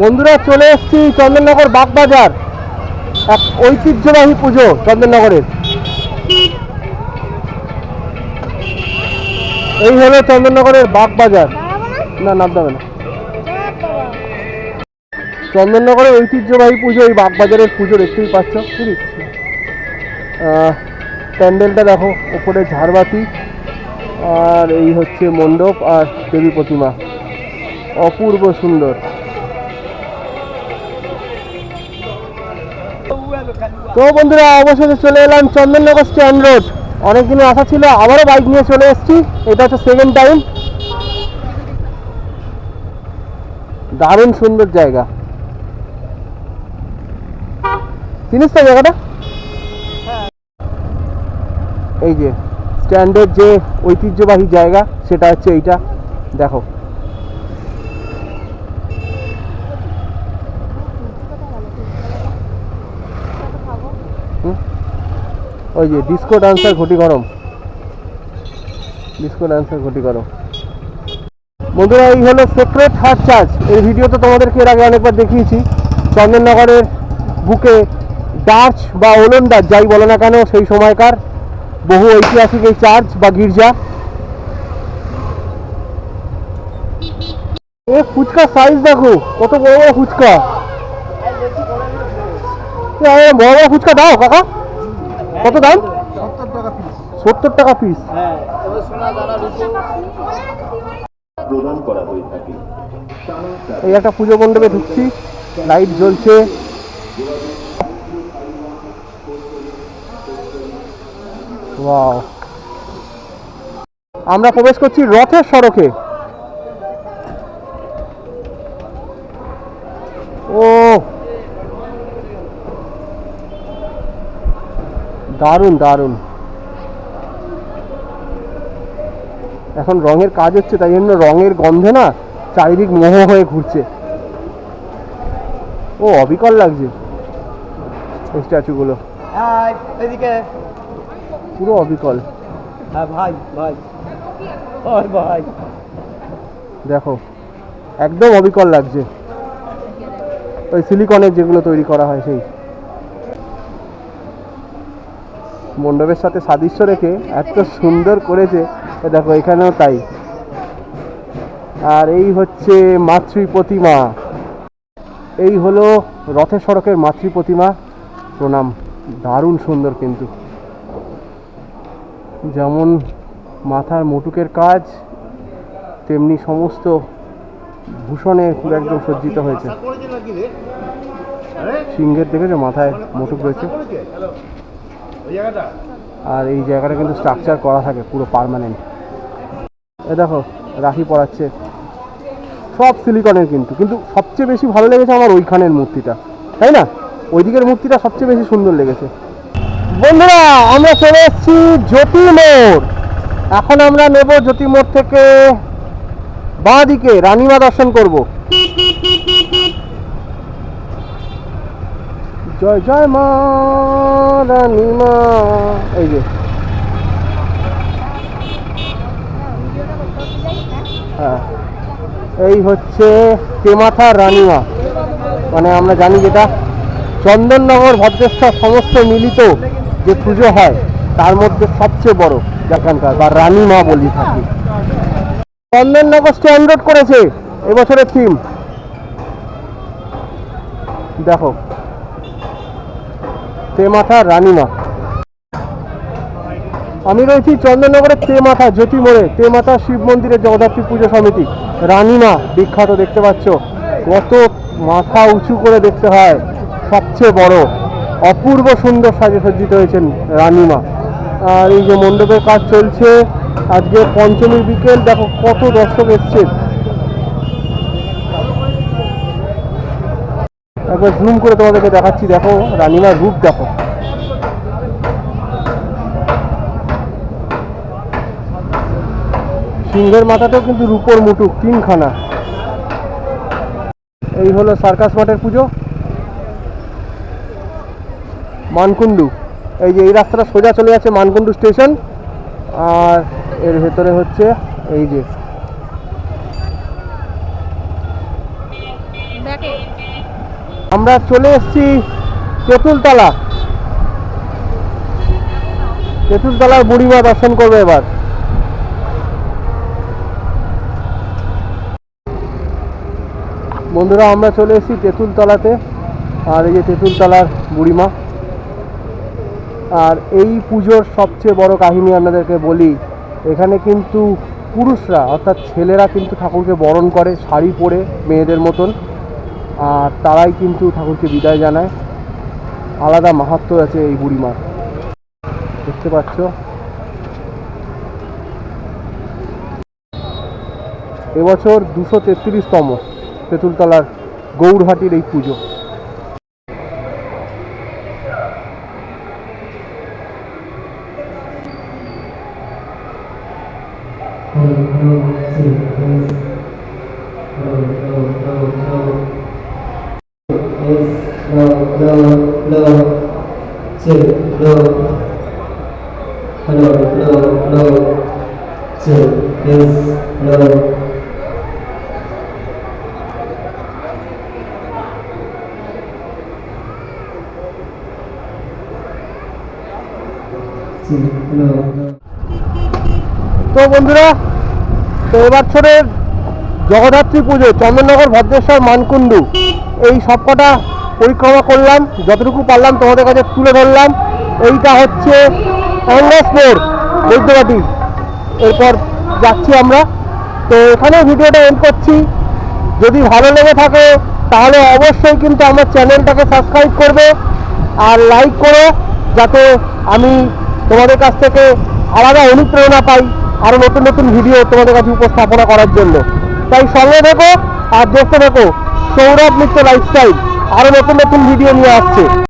বন্ধুরা চলে এসেছি চন্দননগর বাগবাজার। এক ঐতিহ্যবাহী পুজো চন্দননগরের। এই হলো চন্দননগরের বাগবাজার। না, নাম দেবে না। চন্দননগরের ঐতিহ্যবাহী পুজো, এই বাগবাজারের পুজো দেখতেই পাচ্ছ। বুঝলি প্যান্ডেলটা দেখো, ওপরে ঝাড়বাতি, আর এই হচ্ছে মণ্ডপ আর দেবী প্রতিমা। অপূর্ব সুন্দর। তো বন্ধুরা, অবশেষে চলে এলাম চন্দননগর স্ট্যান্ড রোড। অনেকদিনের আশা ছিল আবারও বাইক নিয়ে চলে এসেছি। এটা হচ্ছে সেকেন্ড টাইম দারুণ সুন্দর জায়গা। চিনিস তো জায়গাটা? এই যে, স্ট্যান্ডের যে ঐতিহ্যবাহী জায়গা, সেটা হচ্ছে এইটা। দেখো। ওই যে ডিস্কো ডান্সার ঘটি গরম। ডিস্কো ডান্সার ঘটি গরম। বন্ধুরা, এই হলো সেক্রেট হার্ট চার্চ এই ভিডিও তো তোমাদেরকে এর আগে অনেকবার দেখিয়েছি। চন্দননগরের বুকে ডার্চ বা ওলন্দাজ যাই বলো না কেন, সেই সময়কার বহু ঐতিহাসিক এই চার্চ বা গির্জা। এ ফুচকা সাইজ দেখো, কত বড় বড় ফুচকা। বড় বড় ফুচকা দাও, কাকা। কত দাম? সত্তর টাকা পিস প্রদান করা হয়ে থাকে। এই একটা পুজো মণ্ডপে ঢুকছি লাইট জ্বলছে. আমরা প্রবেশ করছি রথের সড়কে। দারুণ দারুণ। এখন রঙের কাজ হচ্ছে তাই জন্য রঙের গন্ধে না চারিদিক মোহ হয়ে ঘুরছে। ও অবিকল লাগছে এই স্ট্যাচুগুলো। পুরো অবিকল। হ্যাঁ ভাই ভাই। ভাই। দেখো একদম অবিকল লাগছে। ওই সিলিকনের যেগুলো তৈরি করা হয় সেই। মণ্ডপের সাথে সাদৃশ্য রেখে এত সুন্দর করেছে। দেখো, এখানেও তাই। আর এই হচ্ছে মাতৃ প্রতিমা। এই হলো রথের সড়কের মাতৃ প্রতিমা। প্রণাম। দারুণ সুন্দর কিন্তু। যেমন মাথার মুটুকের কাজ, তেমনি সমস্ত ভূষণে পুরো একদম সজ্জিত হয়েছে। সিংহের দেখেছ? মাথায় মুটুক রয়েছে। আর এই জায়গাটা কিন্তু স্ট্রাকচার করা থাকে পুরো পার্মানেন্ট এ দেখো রাখি পড়াচ্ছে। সব সিলিকনের কিন্তু কিন্তু সবচেয়ে বেশি ভালো লেগেছে আমার ওইখানের মূর্তিটা, তাই না? ওইদিকের মূর্তিটা সবচেয়ে বেশি সুন্দর লেগেছে। বন্ধুরা, আমরা চলে এসেছি জ্যোতি মোড়। এখন আমরা নেব জ্যোতি মোড় থেকে বাঁ দিকে রানীমা দর্শন করব। জয় জয় মা রানীমা এই যে। হ্যাঁ। এই হচ্ছে তেমাথা রানীমা। মানে আমরা জানি যেটা চন্দননগর, ভদ্রেশ্বর সমস্ত মিলিত যে পুজো হয়, তার মধ্যে সবচেয়ে বড় যেখানকার বা রানীমা বলি থাকি। চন্দননগর স্ট্যান্ড রোড করেছে। এবছরের থিম। দেখো। তেমাথা রানীমা। আমি রয়েছি চন্দননগরের তেমাথা জ্যোতি মোড়ে। তেমাথা শিব মন্দিরের জগদ্ধাত্রী পুজো সমিতি। রানীমা, বিখ্যাত দেখতে পাচ্ছ। কত মাথা উঁচু করে দেখতে হয়। সবচেয়ে বড়, অপূর্ব সুন্দর সাজে সজ্জিত হয়েছেন রানীমা। আর এই যে মণ্ডপের কাজ চলছে, আজকে পঞ্চমীর বিকেল। দেখো কত দর্শক এসছে। একবার জুম করে তোমাদেরকে দেখাচ্ছি, দেখো, রানীমার রূপ দেখো। সিংহের মাথাতেও কিন্তু রূপোর মুটুক, তিনখানা। এই হলো সার্কাস মাঠের পুজো। মানকুণ্ডু, এই যে এই রাস্তাটা সোজা চলে যাচ্ছে মানকুণ্ডু স্টেশন। আর এর ভেতরে হচ্ছে এই যে আমরা চলে এসেছি তেঁতুলতলা। তেঁতুলতলার বুড়িমা দর্শন করবে এবার। বন্ধুরা, আমরা চলে এসেছি তেঁতুলতলাতে, আর এই যে তেঁতুলতলার বুড়িমা। আর এই পুজোর সবচেয়ে বড় কাহিনী আপনাদেরকে বলি, এখানে কিন্তু পুরুষরা, অর্থাৎ ছেলেরা কিন্তু ঠাকুরকে বরণ করে, শাড়ি পরে, মেয়েদের মতন। আর তারাই কিন্তু ঠাকুরকে বিদায় জানায়। আলাদা মাহাত্ম আছে এই বুড়িমার। দেখতে পাচ্ছ? এবছর দুশো তেত্রিশতম তেঁতুলতলার গৌরহাটির এই পুজো। Hello, তো বন্ধুরা, তো এবছরের জগদ্ধাত্রী পুজো, চন্দননগর, ভদ্রেশ্বর, মানকুণ্ডু, এই সবকটা পরিক্রমা করলাম, যতটুকু পারলাম তোমাদের কাছে তুলে ধরলাম। এইটা হচ্ছে অঙ্গাসপুর বৈদ্যবাটি এরপর যাচ্ছি আমরা তো এখানে ভিডিওটা এন্ড করছি। যদি ভালো লেগে থাকে, তাহলে অবশ্যই কিন্তু আমার চ্যানেলটাকে সাবস্ক্রাইব করবে আর লাইক করো, যাতে আমি তোমাদের কাছ থেকে আলাদা অনুপ্রেরণা পাই আরও নতুন নতুন ভিডিও তোমাদের কাছে উপস্থাপনা করার জন্য। তাই সঙ্গে থেকো আর দেখতে থেকো সৌরভ মিত্র লাইফস্টাইল আরও নতুন নতুন ভিডিও নিয়ে আসছে।